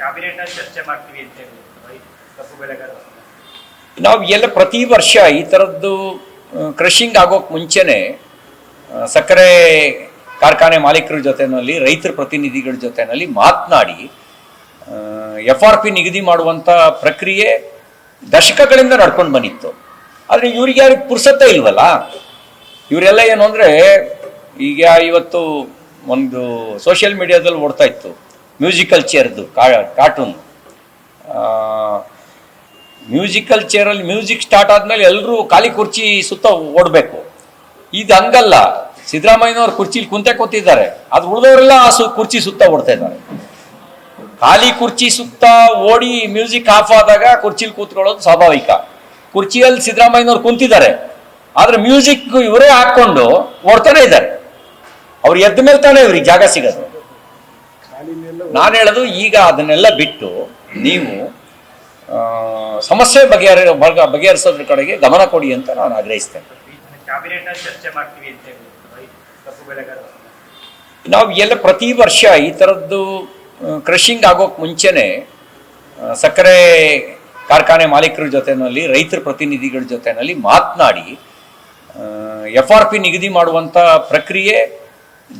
Cabinet ಚರ್ಚೆ ಮಾಡ್ತೀವಿ ಅಂತ ಹೇಳಿ. ನಾವು ಎಲ್ಲ ಪ್ರತಿ ವರ್ಷ ಈ ಥರದ್ದು ಕ್ರಷಿಂಗ್ ಆಗೋಕ್ಕೆ ಮುಂಚೆನೆ ಸಕ್ಕರೆ ಕಾರ್ಖಾನೆ ಮಾಲೀಕರ ಜೊತೆನಲ್ಲಿ, ರೈತರ ಪ್ರತಿನಿಧಿಗಳ ಜೊತೆನಲ್ಲಿ ಮಾತನಾಡಿ ಎಫ್ ಆರ್ ಪಿ ನಿಗದಿ ಮಾಡುವಂಥ ಪ್ರಕ್ರಿಯೆ ದಶಕಗಳಿಂದ ನಡ್ಕೊಂಡು ಬಂದಿತ್ತು. ಆದರೆ ಇವ್ರಿಗೆ ಯಾರಿಗೆ ಪುರ್ಸತ್ತೆ ಇಲ್ವಲ್ಲ? ಇವರೆಲ್ಲ ಏನು ಅಂದರೆ, ಈಗ ಇವತ್ತು ಒಂದು ಸೋಷಿಯಲ್ ಮೀಡಿಯಾದಲ್ಲಿ ಓಡ್ತಾ ಇತ್ತು. ಮ್ಯೂಸಿಕಲ್ ಚೇರ್ದು ಕಾರ್ಟೂನ್ ಮ್ಯೂಸಿಕಲ್ ಚೇರಲ್ಲಿ ಮ್ಯೂಸಿಕ್ ಸ್ಟಾರ್ಟ್ ಆದಮೇಲೆ ಎಲ್ಲರೂ ಖಾಲಿ ಕುರ್ಚಿ ಸುತ್ತ ಓಡಬೇಕು. ಇದು ಹಂಗಲ್ಲ. ಸಿದ್ದರಾಮಯ್ಯನವ್ರು ಕುರ್ಚಿಲಿ ಕುಂತೆ ಕೂತಿದ್ದಾರೆ. ಅದು ಉಳಿದವರೆಲ್ಲ ಆ ಸು, ಕುರ್ಚಿ ಸುತ್ತ ಓಡ್ತಾ ಇದ್ದಾರೆ. ಖಾಲಿ ಕುರ್ಚಿ ಸುತ್ತ ಓಡಿ ಮ್ಯೂಸಿಕ್ ಆಫ್ ಆದಾಗ ಕುರ್ಚಿಲಿ ಕೂತ್ಕೊಳ್ಳೋದು ಸ್ವಾಭಾವಿಕ. ಕುರ್ಚಿಯಲ್ಲಿ ಸಿದ್ದರಾಮಯ್ಯನವ್ರು ಕುಂತಿದ್ದಾರೆ. ಆದರೆ ಮ್ಯೂಸಿಕ್ ಇವರೇ ಹಾಕ್ಕೊಂಡು ಓಡ್ತಾನೆ ಇದ್ದಾರೆ. ಅವ್ರು ಎದ್ದ ಮೇಲೆ ತಾನೇ ಇವ್ರಿಗೆ ಜಾಗ ಸಿಗೋದು. ನಾನು ಹೇಳೋದು ಈಗ ಅದನ್ನೆಲ್ಲ ಬಿಟ್ಟು ನೀವು ಸಮಸ್ಯೆ ಬಗೆಹರ, ಬಗೆ- ಬಗೆಹರಿಸೋದ್ರ ಕಡೆಗೆ ಗಮನ ಕೊಡಿ ಅಂತ ನಾನು ಆಗ್ರಹಿಸ್ತೇನೆ. ನಾವು ಎಲ್ಲ ಪ್ರತಿ ವರ್ಷ ಈ ಥರದ್ದು ಕ್ರಷಿಂಗ್ ಆಗೋಕೆ ಮುಂಚೆನೆ ಸಕ್ಕರೆ ಕಾರ್ಖಾನೆ ಮಾಲೀಕರ ಜೊತೆನಲ್ಲಿ, ರೈತರ ಪ್ರತಿನಿಧಿಗಳ ಜೊತೆನಲ್ಲಿ ಮಾತನಾಡಿ ಎಫ್ ಆರ್ ಪಿ ನಿಗದಿ ಮಾಡುವಂಥ ಪ್ರಕ್ರಿಯೆ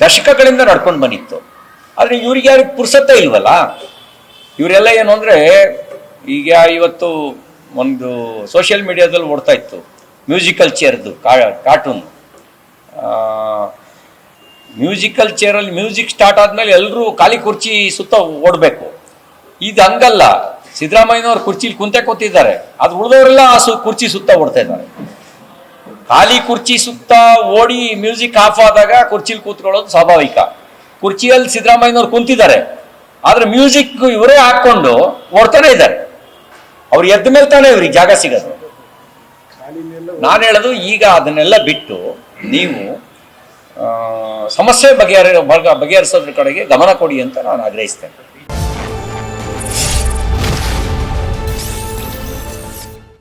ದಶಕಗಳಿಂದ ನಡ್ಕೊಂಡು ಬಂದಿತ್ತು. ಆದರೆ ಇವ್ರಿಗೆ ಯಾರಿಗೆ ಪುರ್ಸತ್ತೆ ಇಲ್ವಲ್ಲ? ಇವರೆಲ್ಲ ಏನು ಅಂದರೆ, ಈಗ ಇವತ್ತು ಒಂದು ಸೋಷಿಯಲ್ ಮೀಡಿಯಾದಲ್ಲಿ ಓಡ್ತಾ ಇತ್ತು. ಮ್ಯೂಸಿಕಲ್ ಚೇರ್ದು ಕಾರ್ಟೂನ್ ಮ್ಯೂಸಿಕಲ್ ಚೇರಲ್ಲಿ ಮ್ಯೂಸಿಕ್ ಸ್ಟಾರ್ಟ್ ಆದ್ಮೇಲೆ ಎಲ್ಲರೂ ಖಾಲಿ ಕುರ್ಚಿ ಸುತ್ತ ಓಡಬೇಕು. ಇದು ಹಂಗಲ್ಲ. ಸಿದ್ದರಾಮಯ್ಯನವ್ರು ಕುರ್ಚಿಲಿ ಕುಂತೆ ಕೂತಿದ್ದಾರೆ. ಅದು ಉಳಿದವರೆಲ್ಲ ಆ ಸು, ಕುರ್ಚಿ ಸುತ್ತ ಓಡ್ತಾ ಇದ್ದಾರೆ. ಖಾಲಿ ಕುರ್ಚಿ ಸುತ್ತ ಓಡಿ ಮ್ಯೂಸಿಕ್ ಆಫ್ ಆದಾಗ ಕುರ್ಚಿಲಿ ಕೂತ್ಕೊಳ್ಳೋದು ಸ್ವಾಭಾವಿಕ. ಕುರ್ಚಿಯಲ್ಲಿ ಸಿದ್ದರಾಮಯ್ಯನವ್ರು ಕುಂತಿದ್ದಾರೆ. ಆದ್ರೆ ಮ್ಯೂಸಿಕ್ ಇವರೇ ಹಾಕೊಂಡು ಓಡ್ತಾನೆ ಇದ್ದಾರೆ. ಅವ್ರು ಎದ್ದ ಮೇಲೆ ತಾನೇ ಇವ್ರಿಗೆ ಜಾಗ ಸಿಗೋದು. ನಾನು ಹೇಳೋದು ಈಗ ಅದನ್ನೆಲ್ಲ ಬಿಟ್ಟು ನೀವು ಸಮಸ್ಯೆ ಬಗೆಹರಿ ಬಗೆ- ಬಗೆಹರಿಸೋದ್ರ ಕಡೆಗೆ ಗಮನ ಕೊಡಿ ಅಂತ ನಾನು ಆಗ್ರಹಿಸ್ತೇನೆ.